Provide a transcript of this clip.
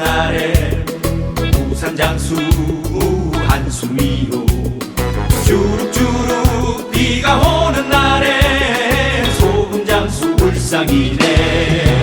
날에 우산장수 한숨이요 주룩주룩 비가 오는 날에 소금 장수 불상이네.